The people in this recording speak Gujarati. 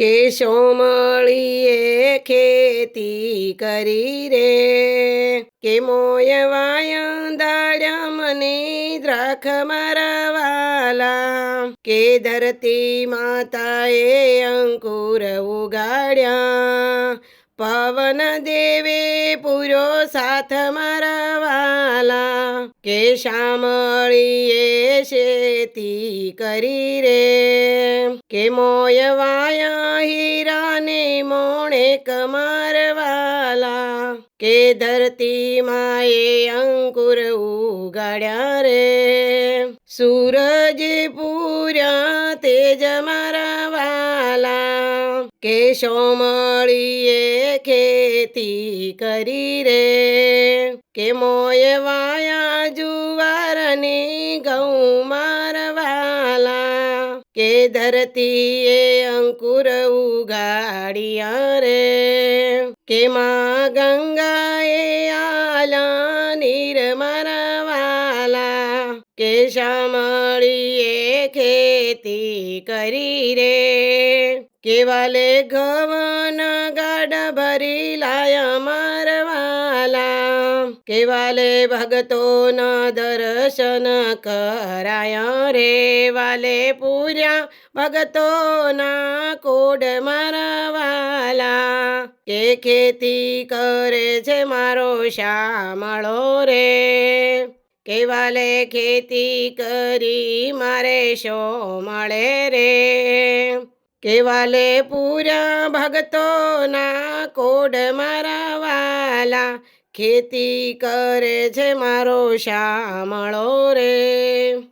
કેશો મળીએ ખેતી કરી રે? કે મોય વાયંદાડ્યા મને દ્રાખ મારવાલા? કે ધરતી માતાએ અંકુર ઉગાડ્યા? પવન દેવે પૂરો સાથ મારવાલા કે શામળીએ શેતી કરી રે? કે મોય વાયા હીરાને મોણે કમારવાલા? કે ધરતી માએ અંકુર ઉગાડ્યા રે? સૂરજ પૂર્યા તેજ મારવાલા કે સોમળીએ ખેતી કરી રે? કે મોય વાયા જુવારની ઘઉં મારવાલા? કે ધરતીએ અંકુર ઉગાડિયા રે કે માં ગંગાએ આલા નીર મારવાલા? કે શામળીએ ખેતી કરી રે? કેવાલે ઘવન ગાડા ભરી મારવાલા કેવાલે ભગતોના દર્શન કરાયા રે વાલે પૂર્યા ભગતોના કોડ મારવાલા કે ખેતી કરે છે મારો શામળો રે કેવાલે ખેતી કરી મારે શો મળે રે કેવાલે પૂરા ભગતોના કોડ મારવાલા ખેતી કરે છે મારો શામળો રે.